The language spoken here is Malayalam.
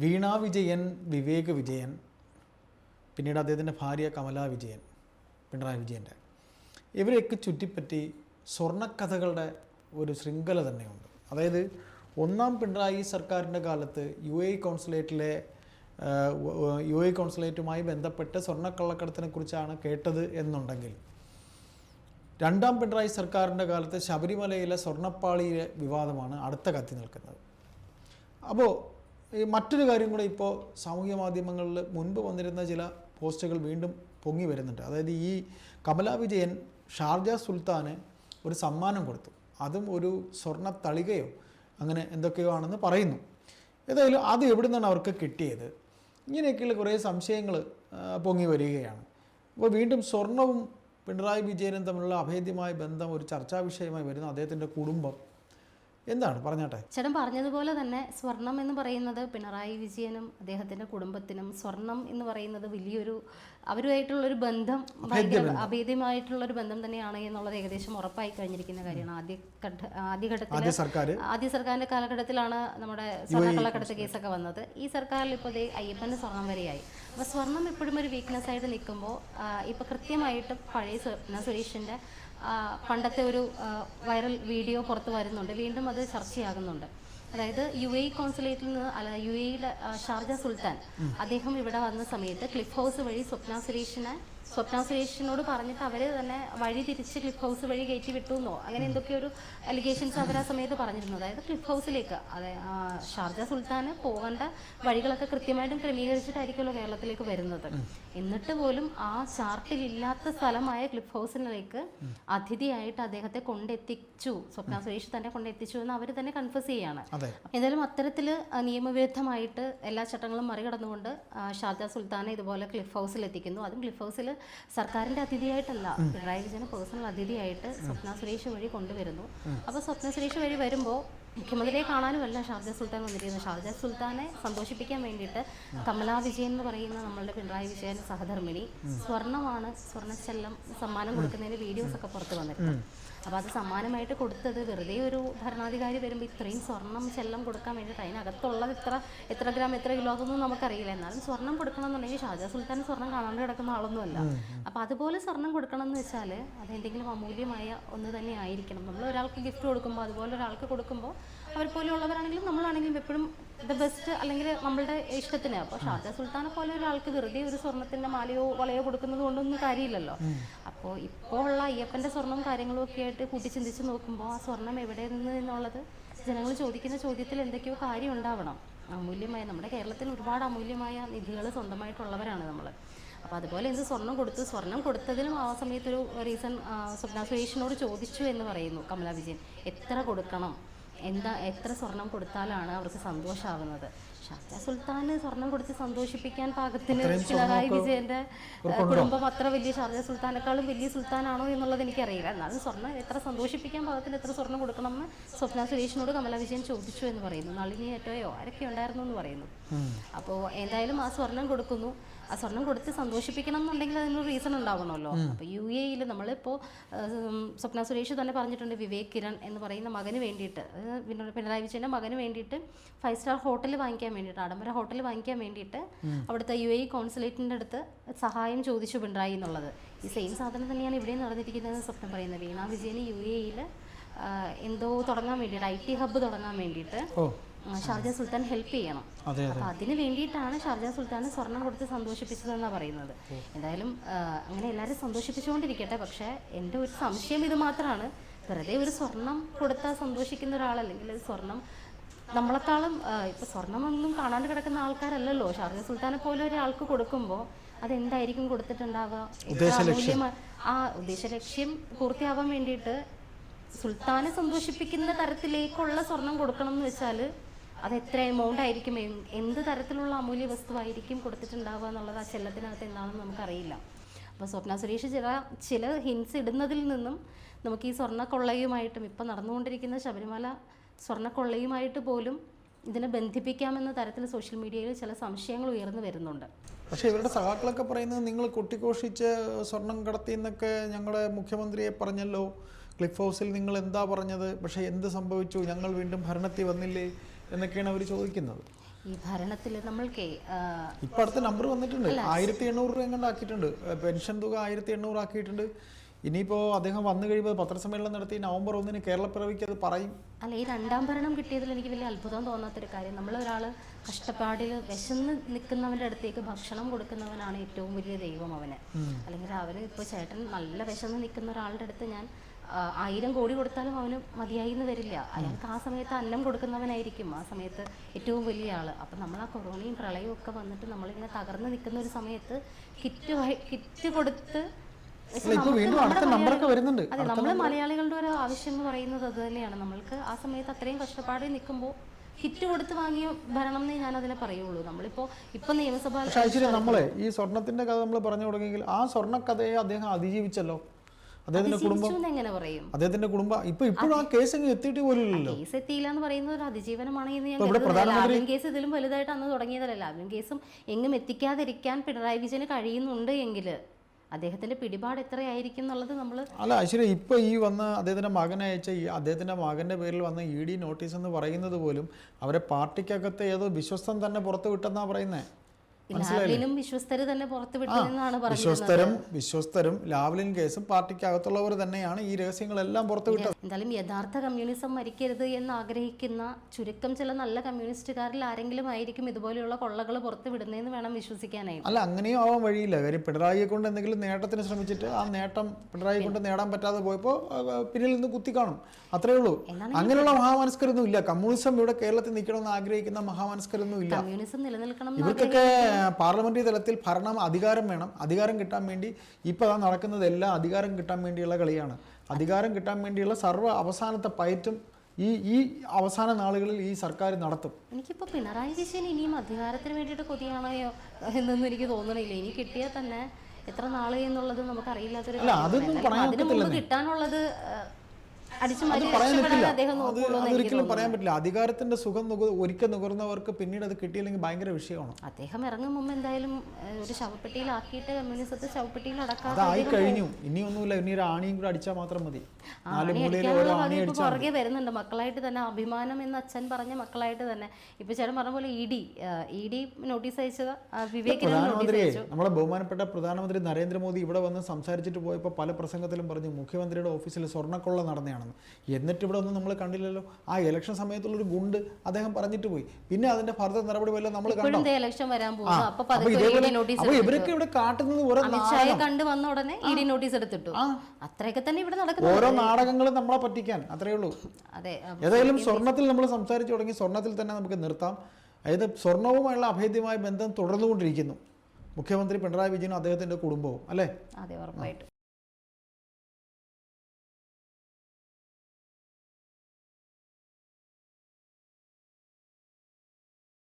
വീണ വിജയൻ വിവേക് വിജയൻ പിന്നീട് അദ്ദേഹത്തിന്റെ ഭാര്യ കമലാ വിജയൻ പിണറായി വിജയന്റെ ഇവരെയൊക്കെ ചുറ്റിപ്പറ്റി സ്വർണക്കഥകളുടെ ഒരു ശൃംഖല തന്നെയുണ്ട്. അതായത് ഒന്നാം പിണറായി സർക്കാരിന്റെ കാലത്ത് യു എ കോൺസുലേറ്റിലെ യു എ കോൺസുലേറ്റുമായി ബന്ധപ്പെട്ട് സ്വർണക്കള്ളക്കടത്തിനെ കുറിച്ചാണ് കേട്ടത് എന്നുണ്ടെങ്കിൽ രണ്ടാം പിണറായി സർക്കാരിന്റെ കാലത്ത് ശബരിമലയിലെ സ്വർണപ്പാളിയിലെ വിവാദമാണ് അടുത്ത കത്തി നിൽക്കുന്നത്. അപ്പോൾ ഈ മറ്റൊരു കാര്യം കൂടെ ഇപ്പോൾ സാമൂഹ്യ മാധ്യമങ്ങളിൽ മുൻപ് വന്നിരുന്ന ചില പോസ്റ്റുകൾ വീണ്ടും പൊങ്ങി വരുന്നുണ്ട്. അതായത് ഈ കമല വിജയൻ ഷാർജ സുൽത്താന് ഒരു സമ്മാനം കൊടുത്തു. അതും ഒരു സ്വർണ തളികയോ അങ്ങനെ എന്തൊക്കെയോ ആണെന്ന് പറയുന്നു. ഏതായാലും അത് എവിടെ നിന്നാണ് അവർക്ക് കിട്ടിയത്? ഇങ്ങനെയൊക്കെയുള്ള കുറേ സംശയങ്ങൾ പൊങ്ങി വരികയാണ്. അപ്പോൾ വീണ്ടും സ്വർണവും പിണറായി വിജയനും തമ്മിലുള്ള അഭേദ്യമായ ബന്ധം ഒരു ചർച്ചാ വിഷയമായി വരുന്നു അദ്ദേഹത്തിന്റെ കുടുംബം എന്താണ്? പറഞ്ഞാട്ടെ. ചേട്ടൻ പറഞ്ഞതുപോലെ തന്നെ സ്വർണം എന്ന് പറയുന്നത് പിണറായി വിജയനും അദ്ദേഹത്തിന്റെ കുടുംബത്തിനും സ്വർണം എന്ന് പറയുന്നത് വലിയൊരു അവരുമായിട്ടുള്ള ഒരു ബന്ധം ഭയങ്കര അഭേദ്യമായിട്ടുള്ളൊരു ബന്ധം തന്നെയാണ് എന്നുള്ളത് ഏകദേശം ഉറപ്പായി കഴിഞ്ഞിരിക്കുന്ന കാര്യമാണ്. ആദ്യ ആദ്യഘട്ടത്തിൽ ആദ്യ സർക്കാരിന്റെ കാലഘട്ടത്തിലാണ് നമ്മുടെ സ്വർണക്കള്ളക്കടത്ത് കേസൊക്കെ വന്നത്. ഈ സർക്കാരിൽ ഇപ്പോൾ അയ്യപ്പന്റെ സ്വർണം വരെയായി. അപ്പോൾ സ്വർണം എപ്പോഴും ഒരു വീക്ക്നെസ് ആയിട്ട് നിൽക്കുമ്പോൾ ഇപ്പോൾ കൃത്യമായിട്ട് പഴയ സ്വപ്ന സുരേഷിന്റെ പണ്ടത്തെ ഒരു വൈറൽ വീഡിയോ പുറത്ത് വരുന്നുണ്ട്. വീണ്ടും അത് ചർച്ചയാകുന്നുണ്ട്. അതായത് യു എ കോൺസുലേറ്റിൽ നിന്ന് അല്ല യു എയിലെ ഷാർജ സുൽത്താൻ. അദ്ദേഹം ഇവിടെ വന്ന സമയത്ത് ക്ലിഫ് ഹൗസ് വഴി സ്വപ്ന സുരേഷിനെ സ്വപ്ന സുരേഷിനോട് പറഞ്ഞിട്ട് അവർ തന്നെ വഴി തിരിച്ച് ക്ലിഫ് ഹൗസ് വഴി കയറ്റി വിട്ടു എന്നോ അങ്ങനെ എന്തൊക്കെയൊരു അലിഗേഷൻസ് അവർ ആ സമയത്ത് പറഞ്ഞിരുന്നു. അതായത് ക്ലിഫ് ഹൗസിലേക്ക് അതെ ഷാർജ സുൽത്താന് പോകേണ്ട വഴികളൊക്കെ കൃത്യമായിട്ടും ക്രമീകരിച്ചിട്ടായിരിക്കുമല്ലോ കേരളത്തിലേക്ക് വരുന്നത്. എന്നിട്ട് പോലും ആ ചാർട്ടിൽ ഇല്ലാത്ത സ്ഥലമായ ക്ലിഫ് ഹൗസിലേക്ക് അതിഥിയായിട്ട് അദ്ദേഹത്തെ കൊണ്ടെത്തിച്ചു സ്വപ്ന സുരേഷ് തന്നെ കൊണ്ടെത്തിച്ചു എന്ന് അവർ തന്നെ കൺഫ്യൂസ് ചെയ്യാണ്. എന്തായാലും അത്തരത്തിൽ നിയമവിരുദ്ധമായിട്ട് എല്ലാ ചട്ടങ്ങളും മറികടന്നുകൊണ്ട് ഷാർജ സുൽത്താനെ ഇതുപോലെ ക്ലിഫ് ഹൗസിൽ എത്തിക്കുന്നു അതും ക്ലിഫ് ഹൗസിൽ സർക്കാരിന്റെ അതിഥിയായിട്ടല്ല പിണറായി വിജയന പേഴ്സണൽ അതിഥിയായിട്ട് സ്വപ്ന സുരേഷ് വഴി കൊണ്ടുവരുന്നു. അപ്പോൾ സ്വപ്ന സുരേഷ് വഴി വരുമ്പോൾ മുഖ്യമന്ത്രിയെ കാണാനുമല്ല ഷാർജ സുൽത്താൻ വന്നിരിക്കുന്നത്. ഷാർജ സുൽത്താനെ സന്തോഷിപ്പിക്കാൻ വേണ്ടിയിട്ട് കമലാ വിജയൻ എന്ന് പറയുന്ന നമ്മളുടെ പിണറായി വിജയൻ സഹധർമ്മിണി സ്വർണമാണ് സ്വർണച്ചെല്ലം സമ്മാനം കൊടുക്കുന്നതിന് വീഡിയോസ് ഒക്കെ പുറത്തു വന്നിട്ടുണ്ട്. അപ്പോൾ അത് സമ്മാനമായിട്ട് കൊടുത്തത് വെറുതെ ഒരു ഭരണാധികാരി വരുമ്പോൾ ഇത്രയും സ്വർണം ചെല്ലം കൊടുക്കാൻ വേണ്ടിയിട്ട് അതിനകത്തുള്ളത് ഇത്ര എത്ര ഗ്രാം എത്ര കിലോ അതൊന്നും നമുക്കറിയില്ല. എന്നാലും സ്വർണം കൊടുക്കണം എന്നുണ്ടെങ്കിൽ ഷാജ സുൽത്താൻ സ്വർണം കാണാണ്ട് കിടക്കുന്ന ആളൊന്നുമല്ല. അപ്പോൾ അതുപോലെ സ്വർണം കൊടുക്കണം എന്ന് വെച്ചാൽ അതെന്തെങ്കിലും അമൂല്യമായ ഒന്ന് തന്നെ ആയിരിക്കണം. നമ്മൾ ഒരാൾക്ക് ഗിഫ്റ്റ് കൊടുക്കുമ്പോൾ അതുപോലെ ഒരാൾക്ക് കൊടുക്കുമ്പോൾ അവർ പോലെയുള്ളവരാണെങ്കിലും നമ്മളാണെങ്കിലും എപ്പോഴും ദ ബെസ്റ്റ് അല്ലെങ്കിൽ നമ്മളുടെ ഇഷ്ടത്തിന്. അപ്പോൾ ഷാർജ സുൽത്താനെ പോലെ ഒരാൾക്ക് വെറുതെ ഒരു സ്വർണത്തിന്റെ മാലയോ വളയോ കൊടുക്കുന്നത് കൊണ്ടൊന്നും കാര്യമില്ലല്ലോ. അപ്പോൾ ഇപ്പോൾ ഉള്ള അയ്യപ്പന്റെ സ്വർണവും കാര്യങ്ങളും ഒക്കെ ആയിട്ട് കൂട്ടി ചിന്തിച്ച് നോക്കുമ്പോൾ ആ സ്വർണം എവിടെ നിന്ന് എന്നുള്ളത് ജനങ്ങൾ ചോദിക്കുന്ന ചോദ്യത്തിൽ എന്തൊക്കെയോ കാര്യം ഉണ്ടാവണം അമൂല്യമായ നമ്മുടെ കേരളത്തിൽ ഒരുപാട് അമൂല്യമായ നിധികൾ സ്വന്തമായിട്ടുള്ളവരാണ് നമ്മൾ അപ്പോൾ അതുപോലെ എന്ത് സ്വർണം കൊടുത്തു? സ്വർണം കൊടുത്തതിനും ആ സമയത്തൊരു റീസൺ സ്വപ്ന സുരേഷിനോട് ചോദിച്ചു എന്ന് പറയുന്നു കമലാ വിജയൻ. എത്ര കൊടുക്കണം? എന്താ എത്ര സ്വർണം കൊടുത്താലാണ് അവർക്ക് സന്തോഷമാവുന്നത് ഷാജ സുൽത്താന് സ്വർണം കൊടുത്ത് സന്തോഷിപ്പിക്കാൻ പാകത്തിന് പിണറായി വിജയന്റെ കുടുംബം അത്ര വലിയ ഷാർജ സുൽത്താനേക്കാളും വലിയ സുൽത്താനാണോ എന്നുള്ളത് എനിക്കറിയില്ല. എന്നാലും സ്വർണം എത്ര സന്തോഷിപ്പിക്കാൻ പാകത്തിന് എത്ര സ്വർണം കൊടുക്കണമെന്ന് സ്വപ്ന സുരേഷിനോട് കമല വിജയൻ ചോദിച്ചു എന്ന് പറയുന്നു. നളിനി ഏറ്റോയോ ആരൊക്കെ ഉണ്ടായിരുന്നു എന്ന് പറയുന്നു. അപ്പോൾ എന്തായാലും ആ സ്വർണം കൊടുക്കുന്നു. ആ സ്വർണം കൊടുത്ത് സന്തോഷിപ്പിക്കണം എന്നുണ്ടെങ്കിൽ അതിനൊരു റീസൺ ഉണ്ടാവണമല്ലോ. അപ്പോൾ യു എയിൽ നമ്മളിപ്പോൾ സ്വപ്ന സുരേഷ് തന്നെ പറഞ്ഞിട്ടുണ്ട് വിവേക് കിരൺ എന്ന് പറയുന്ന മകന് വേണ്ടിയിട്ട്. പിണറായി വിജയന്റെ മകന് വേണ്ടിയിട്ട് ഫൈവ് സ്റ്റാർ ഹോട്ടൽ വാങ്ങിക്കാൻ വേണ്ടിയിട്ട് ആഡംബര ഹോട്ടൽ വാങ്ങിക്കാൻ വേണ്ടിയിട്ട് അവിടുത്തെ യു എ കോൺസുലേറ്റിന്റെ അടുത്ത് സഹായം ചോദിച്ചു പിണറായി എന്നുള്ളത്. ഈ സെയിം സാധനം തന്നെയാണ് ഇവിടെ നടന്നിരിക്കുന്നത് സ്വപ്നം പറയുന്നത്. വീണ വിജയന് യു എയിൽ എന്തോ തുടങ്ങാൻ വേണ്ടിയിട്ട് ഐ ടി ഹബ്ബ് തുടങ്ങാൻ വേണ്ടിയിട്ട് ഷാർജ സുൽത്താൻ ഹെൽപ്പ് ചെയ്യണം. അപ്പൊ അതിന് വേണ്ടിയിട്ടാണ് ഷാർജ സുൽത്താൻ സ്വർണം കൊടുത്ത് സന്തോഷിപ്പിച്ചതെന്നാണ് പറയുന്നത്. എന്തായാലും അങ്ങനെ എല്ലാവരും സന്തോഷിപ്പിച്ചുകൊണ്ടിരിക്കട്ടെ. പക്ഷെ എന്റെ ഒരു സംശയം ഇത് മാത്രമാണ് വെറുതെ ഒരു സ്വർണം കൊടുത്താൽ സന്തോഷിക്കുന്ന ഒരാളല്ലെങ്കിൽ ഒരു സ്വർണം നമ്മളെക്കാളും ഇപ്പൊ സ്വർണമൊന്നും കാണാണ്ട് കിടക്കുന്ന ആൾക്കാരല്ലല്ലോ. ഷാർജ സുൽത്താനെ പോലെ ഒരാൾക്ക് കൊടുക്കുമ്പോൾ അതെന്തായിരിക്കും കൊടുത്തിട്ടുണ്ടാവുക? ആ ഉദ്ദേശ ലക്ഷ്യം പൂർത്തിയാവാൻ വേണ്ടിയിട്ട് സുൽത്താനെ സന്തോഷിപ്പിക്കുന്ന തരത്തിലേക്കുള്ള സ്വർണം കൊടുക്കണം എന്ന് വെച്ചാൽ അത് എത്ര എമൗണ്ട് ആയിരിക്കും? എന്ത് തരത്തിലുള്ള അമൂല്യ വസ്തുവായിരിക്കും കൊടുത്തിട്ടുണ്ടാവുക എന്നുള്ളത് ആ ചെല്ലത്തിനകത്ത് എന്താണെന്ന് നമുക്കറിയില്ല. അപ്പോൾ സ്വപ്ന സുരേഷ് ചില ചില ഹിൻസ് ഇടുന്നതിൽ നിന്നും നമുക്ക് ഈ സ്വർണക്കൊള്ളയുമായിട്ടും ഇപ്പം നടന്നുകൊണ്ടിരിക്കുന്ന ശബരിമല സ്വർണക്കൊള്ളയുമായിട്ട് പോലും ഇതിനെ ബന്ധിപ്പിക്കാമെന്ന തരത്തിൽ സോഷ്യൽ മീഡിയയിൽ ചില സംശയങ്ങൾ ഉയർന്നു വരുന്നുണ്ട്. പക്ഷേ ഇവരുടെ സഹാക്കളൊക്കെ പറയുന്നത് നിങ്ങൾ കൊട്ടിഘോഷിച്ച് സ്വർണം കടത്തി എന്നൊക്കെ ഞങ്ങളുടെ മുഖ്യമന്ത്രിയെ പറഞ്ഞല്ലോ. ക്ലിഫ് ഹൗസിൽ നിങ്ങൾ എന്താ പറഞ്ഞത്? പക്ഷേ എന്ത് സംഭവിച്ചു? ഞങ്ങൾ വീണ്ടും ഭരണത്തിൽ വന്നില്ലേ? എന്നൊക്കെയാണ് അവർ ചോദിക്കുന്നത്. ഈ ഭരണത്തിൽ നമ്മൾക്കേ ഇപ്പൊ അടുത്ത നമ്പർ വന്നിട്ടുണ്ട്. ആയിരത്തി എണ്ണൂറ് രൂപ എങ്ങാണ്ട് ആക്കിയിട്ടുണ്ട്. പെൻഷൻ തുക ആയിരത്തി എണ്ണൂറ് ആക്കിയിട്ടുണ്ട്. ഇനിയിപ്പോ അദ്ദേഹം വന്നു കഴിയുമ്പോൾ പത്രസമ്മേളനം നടത്തി നവംബർ ഒന്നിന് കേരളപ്പിറവിക്ക് അത് പറയും. അല്ല ഈ രണ്ടാം ഭരണം കിട്ടിയതിൽ എനിക്ക് വലിയ അത്ഭുതം തോന്നാത്തൊരു കാര്യം. നമ്മളൊരാൾ കഷ്ടപ്പാടിൽ വിശന്ന് നിൽക്കുന്നവന്റെ അടുത്തേക്ക് ഭക്ഷണം കൊടുക്കുന്നവനാണ് ഏറ്റവും വലിയ ദൈവം അവന്. അല്ലെങ്കിൽ അവന് ഇപ്പോൾ ചേട്ടൻ നല്ല വിശന്ന് നിൽക്കുന്ന ഒരാളുടെ അടുത്ത് ഞാൻ ആയിരം കോടി കൊടുത്താലും അവന് മതിയായി എന്ന് വരില്ല. അയാൾക്ക് ആ സമയത്ത് അന്നം കൊടുക്കുന്നവനായിരിക്കും. ആ സമയത്ത് ഏറ്റവും വലിയ ആൾ അപ്പം നമ്മൾ ആ കൊറോണയും പ്രളയവും ഒക്കെ വന്നിട്ട് നമ്മളിങ്ങനെ തകർന്ന് നിൽക്കുന്ന ഒരു സമയത്ത് കിറ്റ് കിറ്റ് കൊടുത്ത് അതെ നമ്മൾ മലയാളികളുടെ ഒരു ആവശ്യം എന്ന് പറയുന്നത് അത് തന്നെയാണ്. നമ്മൾക്ക് ആ സമയത്ത് അത്രയും കഷ്ടപ്പാടിൽ നിൽക്കുമ്പോൾ ഹിറ്റ് കൊടുത്ത് വാങ്ങിയ ഭരണം എന്നേ ഞാൻ അതിനെ പറയുള്ളൂ. നമ്മളിപ്പോ ഇപ്പൊ നിയമസഭ നമ്മളെ ഈ സ്വർണത്തിന്റെ കഥ നമ്മൾ പറഞ്ഞു തുടങ്ങിയെങ്കിൽ ആ സ്വർണ കഥയെ അദ്ദേഹം അതിജീവിച്ചല്ലോ? അദ്ദേഹത്തിന്റെ കുടുംബം എങ്ങനെ പറയും? അദ്ദേഹത്തിന്റെ കുടുംബം ഇപ്പൊ ഇപ്പോഴും ആ കേസ് അങ്ങ് എത്തിയിട്ട് പോലും കേസ് എത്തിയില്ല എന്ന് പറയുന്ന ഒരു അതിജീവനമാണ് എന്ന് ഞാൻ ലാവ്ലിൻ കേസ് ഇതിലും വലുതായിട്ട് അന്ന് തുടങ്ങിയതല്ല ലാവ്ലിൻ കേസും എങ്ങും എത്തിക്കാതിരിക്കാൻ പിണറായി വിജയന് കഴിയുന്നുണ്ട് എങ്കിൽ അദ്ദേഹത്തിന്റെ പിടിപാട് എത്രയായിരിക്കും എന്നുള്ളത് നമ്മൾ അല്ല ശരി ഇപ്പൊ ഈ വന്ന അദ്ദേഹത്തിന്റെ മകനെ അയച്ച ഈ അദ്ദേഹത്തിന്റെ മകന്റെ പേരിൽ വന്ന ഇ ഡി നോട്ടീസ് എന്ന് പറയുന്നത് പോലും അവരെ പാർട്ടിക്കകത്തെ ഏതോ വിശ്വസം തന്നെ പുറത്തു വിട്ടെന്നാ പറയുന്നേ. ലാവ്ലിനും വിശ്വസ്തര് തന്നെ പുറത്തു പറഞ്ഞത് വിശ്വസ്തരും വിശ്വസ്തരും ലാവ്ലിൻ കേസും പാർട്ടിക്കകത്തുള്ളവർ തന്നെയാണ് ഈ രഹസ്യങ്ങളെല്ലാം പുറത്തു വിട്ടത് എന്തായാലും യഥാർത്ഥ കമ്മ്യൂണിസം മരിക്കരുത് എന്ന് ആഗ്രഹിക്കുന്ന ചുരുക്കം ചില നല്ല കമ്മ്യൂണിസ്റ്റുകാരിൽ ആരെങ്കിലും ആയിരിക്കും ഇതുപോലെയുള്ള കൊള്ളകൾ പുറത്ത് വിടുന്നതെന്ന് വേണം വിശ്വസിക്കാനായി. അല്ല അങ്ങനെയും ആവാൻ വഴിയില്ല. കാര്യം പിണറായിയെ കൊണ്ട് എന്തെങ്കിലും നേട്ടത്തിന് ശ്രമിച്ചിട്ട് ആ നേട്ടം പിണറായി കൊണ്ട് നേടാൻ പറ്റാതെ പോയപ്പോൾ പിന്നിൽ നിന്ന് കുത്തി കാണും. അത്രേ ഉള്ളൂ. അങ്ങനെയുള്ള മഹാമനസ്കരൊന്നും ഇല്ല കമ്മ്യൂണിസം ഇവിടെ കേരളത്തിൽ നിൽക്കണമെന്ന് ആഗ്രഹിക്കുന്ന മഹാമനസ്കരൊന്നും ഇല്ല കമ്മ്യൂണിസം നിലനിൽക്കണം ഇവർക്കൊക്കെ പാർലമെന്ററി തലത്തിൽ ഭരണം അധികാരം വേണം. അധികാരം കിട്ടാൻ വേണ്ടി ഇപ്പോൾ അതാ നടക്കുന്നത് എല്ലാം അധികാരം കിട്ടാൻ വേണ്ടിയുള്ള കളിയാണ്. അധികാരം കിട്ടാൻ വേണ്ടിയുള്ള സർവ അവസാനത്തെ പയറ്റും ഈ ഈ അവസാന നാളുകളിൽ ഈ സർക്കാർ നടത്തും. എനിക്കിപ്പോൾ പിണറായി വിജയൻ ഇനിയും അധികാരത്തിന് വേണ്ടിയിട്ട് കൊതിയാണോ എന്നൊന്നും എനിക്ക് തോന്നണില്ല. ഇനി കിട്ടിയാൽ തന്നെ എത്ര നാൾ എന്നുള്ളത് നമുക്ക് അറിയില്ലാത്തൊരു അല്ല. അതൊന്നും പറയാൻ കിട്ടാനുള്ളത് പറയാൻ പറ്റില്ല. അത് അതൊരിക്കലും പറയാൻ പറ്റില്ല. അധികാരത്തിന്റെ സുഖം ഒരിക്കൽ നുകർന്നവർക്ക് പിന്നീട് അത് കിട്ടിയില്ലെങ്കിൽ ഭയങ്കര വിഷയമാണ്. അദ്ദേഹം ഇറങ്ങും മുമ്പ് എന്തായാലും ഒരു ശവപ്പെട്ടിയിലാക്കിയിട്ട് കമ്മ്യൂണിസത്തെ ശവപ്പെട്ടിയിൽ അടക്കാതെ അതായി കഴിഞ്ഞു. ഇനിയൊന്നുമില്ല. ഇനി ഒരു ആണിയും കൂടെ അടിച്ചാൽ മാത്രം മതി. പുറകെ വരുന്നുണ്ട്. മക്കളായിട്ട് തന്നെ അഭിമാനം എന്ന് അച്ഛൻ പറഞ്ഞ മക്കളായിട്ട് തന്നെ. ഇപ്പൊ ചേട്ടൻ പറഞ്ഞ പോലെ E D E D notice അയച്ചത് അയച്ചു. നമ്മളെ ബഹുമാനപ്പെട്ട പ്രധാനമന്ത്രി നരേന്ദ്രമോദി ഇവിടെ വന്ന് സംസാരിച്ചിട്ട് പോയപ്പോൾ പല പ്രസംഗത്തിലും പറഞ്ഞു മുഖ്യമന്ത്രിയുടെ ഓഫീസിൽ സ്വർണക്കൊള്ള നടന്നതാണെന്ന് എന്നിട്ട് ഇവിടെ ഒന്നും നമ്മൾ കണ്ടില്ലല്ലോ. ആ ഇലക്ഷൻ സമയത്തുള്ളൊരു ഗുണ്ട് അദ്ദേഹം പറഞ്ഞിട്ട് പോയി. പിന്നെ അതിന്റെ ഫർദർ നടപടി വല്ല നമ്മൾ അപ്പൊ ഇവരൊക്കെ ഇവിടെ കാട്ടുന്നത് ഓരോ കണ്ടു വന്ന ഉടനെ നോട്ടീസ് എടുത്തിട്ടു. അത്രയൊക്കെ തന്നെ ഇവിടെ നടക്കുന്നു ഓരോ നാടകങ്ങളും നമ്മളെ പറ്റിക്കാൻ അത്രേ ഉള്ളൂ. അതെ. ഏതായാലും സ്വർണത്തിൽ നമ്മൾ സംസാരിച്ചു തുടങ്ങി. സ്വർണത്തിൽ തന്നെ നമുക്ക് നിർത്താം. അതായത് സ്വർണവുമായുള്ള അഭേദ്യമായ ബന്ധം തുടർന്നുകൊണ്ടിരിക്കുന്നു. മുഖ്യമന്ത്രി പിണറായി വിജയനും അദ്ദേഹത്തിന്റെ കുടുംബവും അല്ലേ? അതെ ഉറപ്പായിട്ടും.